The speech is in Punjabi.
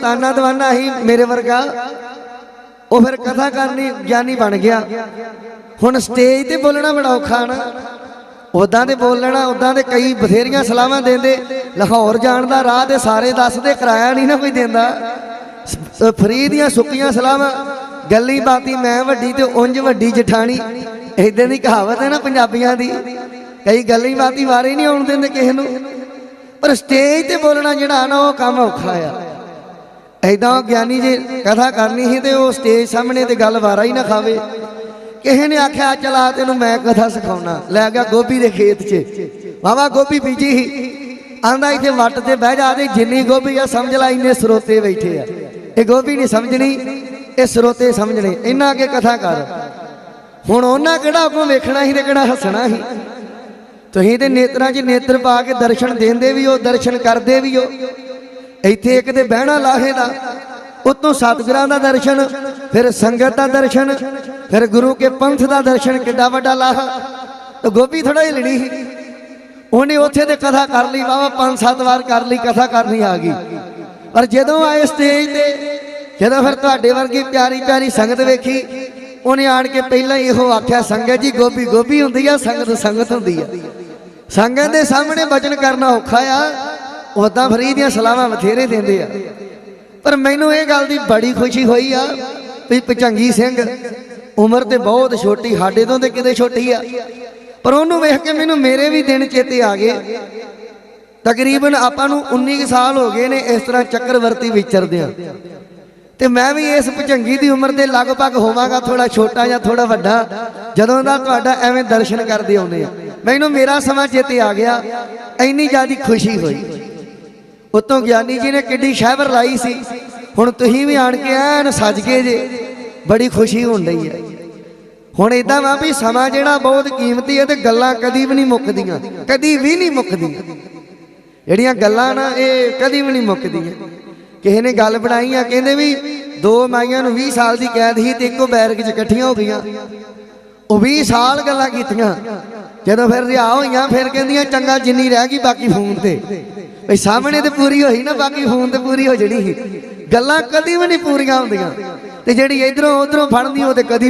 ਤਾਨਾ ਦਵਾਨਾ ਹੀ ਮੇਰੇ ਵਰਗਾ। ਉਹ ਫਿਰ ਕਥਾ ਕਰਨੀ ਗਿਆਨੀ ਬਣ ਗਿਆ। ਹੁਣ ਸਟੇਜ ਤੇ ਬੋਲਣਾ ਬੜਾ ਔਖਾ ਨਾ। ਉਦਾਂ ਦੇ ਬੋਲਣਾ ਉਦਾਂ ਦੇ ਕਈ ਬਥੇਰੀਆਂ ਸਲਾਹਾਂ ਦਿੰਦੇ। ਲਾਹੌਰ ਜਾਣ ਦਾ ਰਾਹ ਤੇ ਸਾਰੇ ਦੱਸਦੇ ਕਿਰਾਇਆ ਨਹੀਂ ਨਾ ਕੋਈ ਦਿੰਦਾ। ਫਰੀ ਦੀਆਂ ਸੁੱਕੀਆਂ ਸਲਾਹਾਂ। ਗੱਲੀ ਬਾਤੀ ਮੈਂ ਵੱਡੀ ਤੇ ਉਂਝ ਵੱਡੀ ਜਠਾਣੀ। ਇਦਾਂ ਦੀ ਕਹਾਵਤ ਹੈ ਨਾ ਪੰਜਾਬੀਆਂ ਦੀ। ਕਈ ਗੱਲੀ ਬਾਤੀ ਵਾਰੇ ਨਹੀਂ ਆਉਣ ਦਿੰਦੇ ਕਿਸੇ ਨੂੰ। ਪਰ ਸਟੇਜ ਤੇ ਬੋਲਣਾ ਜਿਹੜਾ ਨਾ, ਉਹ ਕੰਮ ਔਖਾ ਆ। ਐਦਾਂ ਗਿਆਨੀ ਜੇ ਕਥਾ ਕਰਨੀ ਸੀ ਤੇ ਉਹ ਸਟੇਜ ਸਾਹਮਣੇ ਤੇ ਗੱਲ ਵਾਰਾ ਹੀ ਨਾ ਖਾਵੇ। ਕਿਸੇ ਨੇ ਆਖਿਆ, ਚਲਾ ਤੈਨੂੰ ਮੈਂ ਕਥਾ ਸਿਖਾਉਣਾ। ਲੈ ਗਿਆ ਗੋਭੀ ਦੇ ਖੇਤ 'ਚ। ਵਾਵਾ ਗੋਭੀ ਬੀਜੀ ਸੀ। ਆਂਦਾ ਇੱਥੇ ਵੱਟ ਤੇ ਬਹਿ ਜਾ ਤੇ ਜਿੰਨੀ ਗੋਭੀ ਆ ਸਮਝ ਲੈ, ਇੰਨੇ ਸਰੋਤੇ ਬੈਠੇ ਆ। ਇਹ ਗੋਭੀ ਨਹੀਂ ਸਮਝਣੀ, ਇਹ ਸਰੋਤੇ ਸਮਝਣੇ। ਇਹਨਾਂ ਅੱਗੇ ਕਥਾ ਕਰ। ਹੁਣ ਉਹਨਾਂ ਕਿਹੜਾ ਅੱਗੋਂ ਵੇਖਣਾ ਸੀ ਤੇ ਕਿਹੜਾ ਹੱਸਣਾ ਸੀ? ਤੁਸੀਂ ਤੇ ਨੇਤਰਾਂ 'ਚ ਨੇਤਰ ਪਾ ਕੇ ਦਰਸ਼ਨ ਦਿੰਦੇ ਵੀ ਹੋ, ਦਰਸ਼ਨ ਕਰਦੇ ਵੀ ਹੋ। ਇੱਥੇ ਇੱਕ ਤੇ ਬਹਿਣਾ ਲਾਹੇ ਦਾ, ਉਤੋਂ ਸਤਿਗੁਰਾਂ ਦਾ ਦਰਸ਼ਨ, ਫਿਰ ਸੰਗਤ ਦਾ ਦਰਸ਼ਨ, ਫਿਰ ਗੁਰੂ ਕੇ ਪੰਥ ਦਾ ਦਰਸ਼ਨ, ਕਿੱਡਾ ਵੱਡਾ ਲਾਹਾ। ਤੇ ਗੋਪੀ ਥੋੜਾ ਹੀ ਲੜੀ ਸੀ। ਉਹਨੇ ਉੱਥੇ ਤੇ ਕਥਾ ਕਰ ਲਈ ਬਾਬਾ ਪੰਜ ਸੱਤ ਵਾਰ ਕਰ ਲਈ, ਕਥਾ ਕਰਨੀ ਆ ਗਈ। ਪਰ ਜਦੋਂ ਆਏ ਸਟੇਜ ਤੇ, ਜਦੋਂ ਫਿਰ ਤੁਹਾਡੇ ਵਰਗੀ ਪਿਆਰੀ ਪਿਆਰੀ ਸੰਗਤ ਵੇਖੀ, ਉਹਨੇ ਆਣ ਕੇ ਪਹਿਲਾਂ ਹੀ ਇਹੋ ਆਖਿਆ, ਸੰਗਤ ਜੀ, ਗੋਪੀ ਗੋਪੀ ਹੁੰਦੀ ਆ, ਸੰਗਤ ਸੰਗਤ ਹੁੰਦੀ ਆ। ਸੰਗਤ ਦੇ ਸਾਹਮਣੇ ਬਚਨ ਕਰਨਾ ਔਖਾ ਆ। ਉਦਾਂ ਫਰੀ ਦੀਆਂ ਸਲਾਹਾਂ ਬਥੇਰੇ ਦਿੰਦੇ ਆ। ਪਰ ਮੈਨੂੰ ਇਹ ਗੱਲ ਦੀ ਬੜੀ ਖੁਸ਼ੀ ਹੋਈ ਆ ਵੀ ਪਚੰਗੀ ਸਿੰਘ ਉਮਰ ਤੇ ਬਹੁਤ ਛੋਟੀ, ਸਾਡੇ ਤੋਂ ਤੇ ਕਿਤੇ ਛੋਟੀ ਆ। ਪਰ ਉਹਨੂੰ ਵੇਖ ਕੇ ਮੈਨੂੰ ਮੇਰੇ ਵੀ ਦਿਨ ਚੇਤੇ ਆ ਗਏ। ਤਕਰੀਬਨ ਆਪਾਂ ਨੂੰ 19 ਕੁ ਸਾਲ ਹੋ ਗਏ ਨੇ ਇਸ ਤਰ੍ਹਾਂ ਚੱਕਰਵਰਤੀ ਵਿਚਰਦੇ ਆ ਤੇ ਮੈਂ ਵੀ ਇਸ ਭਜੰਗੀ ਦੀ ਉਮਰ ਦੇ ਲਗਭਗ ਹੋਵਾਂਗਾ ਥੋੜਾ ਛੋਟਾ ਜਾਂ ਥੋੜਾ ਵੱਡਾ, ਜਦੋਂ ਦਾ ਤੁਹਾਡਾ ਐਵੇਂ ਦਰਸ਼ਨ ਕਰਦੇ ਆਉਂਦੇ ਆ। ਮੈਨੂੰ ਮੇਰਾ ਸਮਾਂ ਚੇਤੇ ਆ ਗਿਆ, ਇੰਨੀ ਜ਼ਿਆਦੀ ਖੁਸ਼ੀ ਹੋਈ। ਉਤੋਂ ਗਿਆਨੀ ਜੀ ਨੇ ਕਿੱਡੀ ਸ਼ਹਿਬਰ ਲਾਈ ਸੀ। ਹੁਣ ਤੁਸੀਂ ਵੀ ਆਣ ਕੇ ਐਨ ਸੱਜ ਗਏ ਜੇ। ਬੜੀ ਖੁਸ਼ੀ ਹੋਣ ਡਈ ਹੈ ਹੁਣ ਇਦਾਂ ਵਾ ਵੀ ਸਮਾਂ ਜਿਹੜਾ ਬਹੁਤ ਕੀਮਤੀ ਹੈ ਤੇ ਗੱਲਾਂ ਕਦੀ ਵੀ ਨਹੀਂ ਮੁੱਕਦੀਆਂ। ਕਦੀ ਵੀ ਨਹੀਂ ਮੁੱਕਦੀਆਂ। ਜਿਹੜੀਆਂ ਗੱਲਾਂ ਨਾ ਇਹ ਕਦੀ ਵੀ ਨਹੀਂ ਮੁੱਕਦੀਆਂ। ਕਿਸੇ ਨੇ ਗੱਲ ਬਣਾਈ ਆ, ਕਹਿੰਦੇ ਵੀ ਦੋ ਮਾਈਆਂ ਨੂੰ 20 ਸਾਲ ਦੀ ਕੈਦ ਸੀ ਤੇ ਇੱਕੋ ਬੈਰਕ 'ਚ ਇਕੱਠੀਆਂ ਹੋ ਗਈਆਂ। ਉਹ 20 ਸਾਲ ਗੱਲਾਂ ਕੀਤੀਆਂ। ਜਦੋਂ ਫਿਰ ਰਿਆ ਹੋਈਆਂ, ਫਿਰ ਕਹਿੰਦੀਆਂ, ਚੰਗਾ ਜਿੰਨੀ ਰਹਿ ਗਈ ਬਾਕੀ ਫੋਨ ਤੇ। ਵੀ ਸਾਹਮਣੇ ਤੇ ਪੂਰੀ ਹੋਈ ਨਾ, ਬਾਕੀ ਫੋਨ ਤੇ ਪੂਰੀ ਹੋ ਜਣੀ ਸੀ। ਗੱਲਾਂ ਕਦੀ ਵੀ ਨਹੀਂ ਪੂਰੀਆਂ ਹੁੰਦੀਆਂ। ਤੇ ਜਿਹੜੀ ਇਧਰੋਂ ਉਧਰੋਂ ਫੜਦੀ ਉਹ ਤੇ ਕਦੀ